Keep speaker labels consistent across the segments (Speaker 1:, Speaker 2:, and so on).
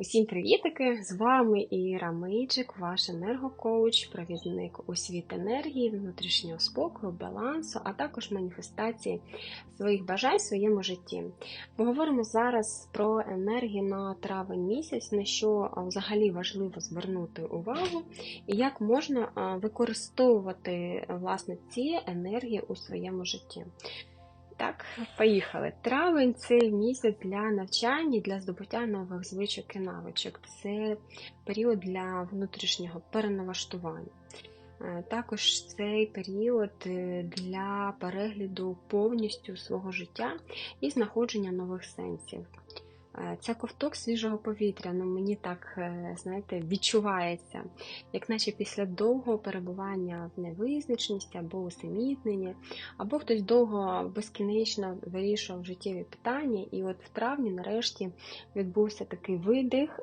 Speaker 1: Усім привітики! З вами Іра Мейджик, ваш енергокоуч, провідник у світ енергії, внутрішнього спокою, балансу, а також маніфестації своїх бажань в своєму житті. Ми говоримо зараз про енергію на травень місяць, на що взагалі важливо звернути увагу, і як можна використовувати власне ці енергії у своєму житті. Так, поїхали. Травень це місяць для навчання, для здобуття нових звичок і навичок. Це період для внутрішнього переналаштування. Е, також цей період е, для перегляду повністю свого життя і знаходження нових сенсів. Е, це ковток свіжого повітря, ну мені так, е, знаєте, відчувається, як наче після довгого перебування в невизначеності або усамітненні, або хтось довго безкінечно вирішував життєві питання, і от в травні нарешті відбувся такий видих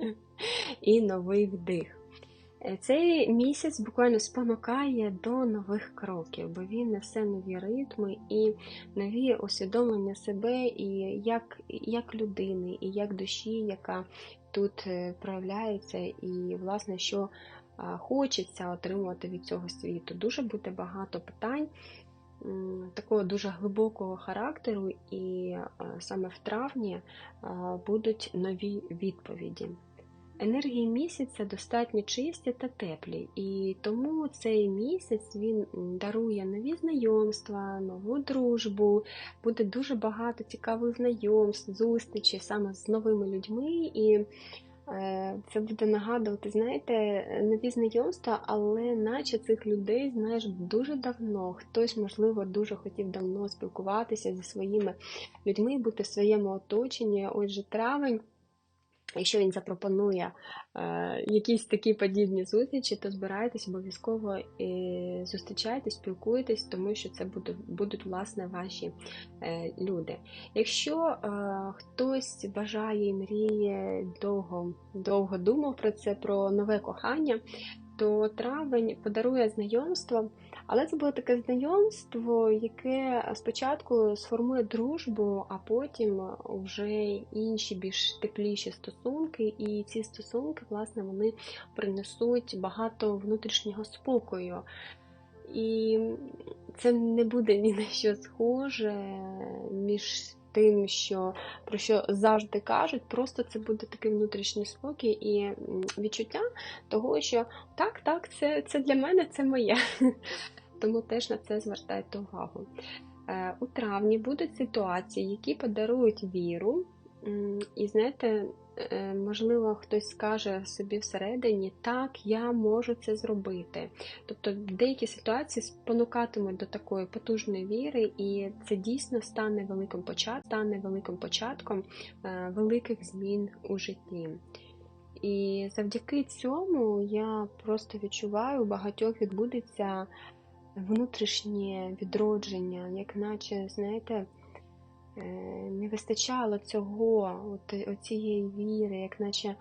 Speaker 1: і новий вдих. Е, цей місяць буквально спонукає до нових кроків, бо він несе нові ритми і нові усвідомлення себе і як як людини, і як душі, яка тут е, проявляється, і, власне, що хочеться отримувати від цього світу. Дуже буде багато питань. Такого дуже глибокого характеру, і саме в травні будуть нові відповіді. Енергії місяця достатньо чисті та теплі, і тому цей місяць він дарує нові знайомства, нову дружбу, буде дуже багато цікавих знайомств, зустрічей саме з новими людьми. І е, це буде нагадувати, знаєте, нові знайомства, але наче цих людей знаєш дуже давно. Хтось, можливо, дуже хотів давно спілкуватися зі своїми людьми, бути в своєму оточенні. Отже, травень. Якщо він запропонує е, якісь такі подібні зустрічі, то збирайтесь обов'язково і зустрічайтесь, спілкуйтесь, тому що це будуть, будуть власне ваші е, люди. Якщо е, хтось бажає і мріє довго, довго думав про це, про нове кохання, то травень подарує знайомство, але це було таке знайомство, яке спочатку сформує дружбу, а потім вже інші більш тепліші стосунки, і ці стосунки, власне, вони принесуть багато внутрішнього спокою. І це не буде ні на що схоже між тим, що про що завжди кажуть, просто це буде такий внутрішній спокій і відчуття того, що так, так, це, це для мене, це моє. Тому теж на це звертайте увагу. Е, у травні будуть ситуації, які подарують віру. І знаєте, Е, можливо, хтось скаже собі всередині, так, я можу це зробити. Тобто деякі ситуації спонукатимуть до такої потужної віри, і це дійсно стане великим початком, стане великим початком е, великих змін у житті. І завдяки цьому я просто відчуваю, у багатьох відбудеться внутрішнє відродження, як наче, знаєте, не вистачало цього, от, оцієї віри, як наче,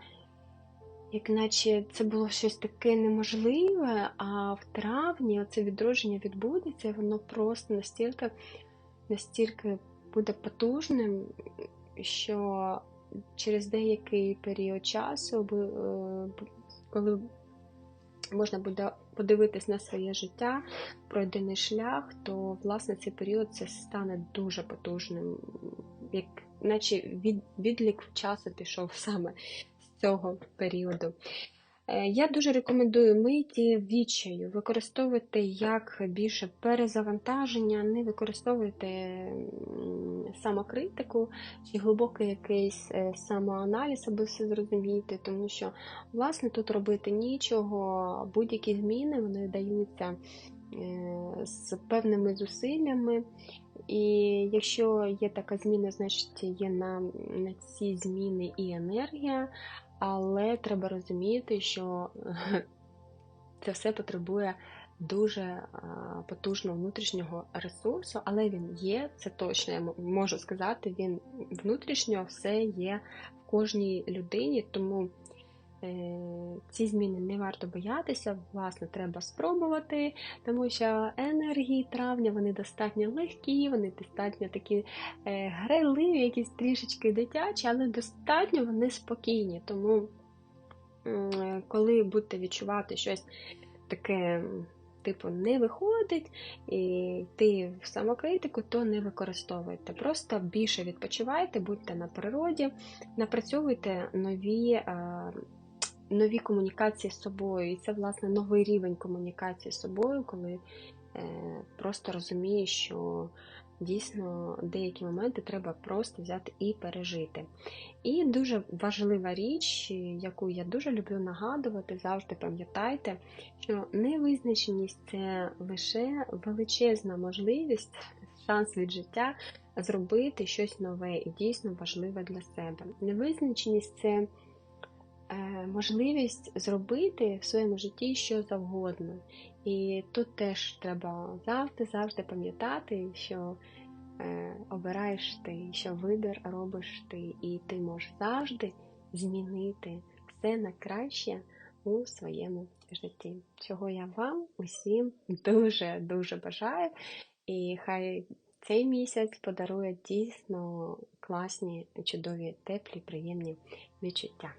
Speaker 1: як наче це було щось таке неможливе, а в травні це відродження відбудеться, і воно просто настільки, настільки буде потужним, що через деякий період часу, е, коли можна буде подивитись на своє життя, пройдений шлях, то власне цей період це стане дуже потужним, як наче від, відлік часу пішов саме з цього періоду. Е, я дуже рекомендую миті відчаю, використовувати як більше перезавантаження, не використовуйте самокритику чи глибокий якийсь е, самоаналіз, аби все зрозуміти, тому що, власне, тут робити нічого, будь-які зміни вони даються е, з певними зусиллями. І якщо є така зміна, значить є на, на ці зміни і енергія. Але треба розуміти, що це все потребує дуже потужного внутрішнього ресурсу, але він є, це точно я можу сказати, він внутрішньо все є в кожній людині, тому е, ці зміни не варто боятися, власне, треба спробувати, тому що енергії травня вони достатньо легкі, вони достатньо такі е, грайливі, якісь трішечки дитячі, але достатньо вони спокійні. Тому, е, коли будете відчувати щось таке, типу, не виходить, і ти в самокритику, то не використовуйте. Просто більше відпочивайте, будьте на природі, напрацьовуйте нові. е, Нові комунікації з собою, і це власне новий рівень комунікації з собою, коли е, просто розумієш, що дійсно деякі моменти треба просто взяти і пережити. І дуже важлива річ, яку я дуже люблю нагадувати, завжди пам'ятайте, що невизначеність це лише величезна можливість, шанс від життя зробити щось нове і дійсно важливе для себе. Невизначеність це е, можливість зробити в своєму житті що завгодно. І тут теж треба завжди-завжди пам'ятати, що е, обираєш ти, що вибір робиш ти, і ти можеш завжди змінити все на краще у своєму житті. Чого я вам усім дуже-дуже бажаю. І хай цей місяць подарує дійсно класні, чудові, теплі, приємні відчуття.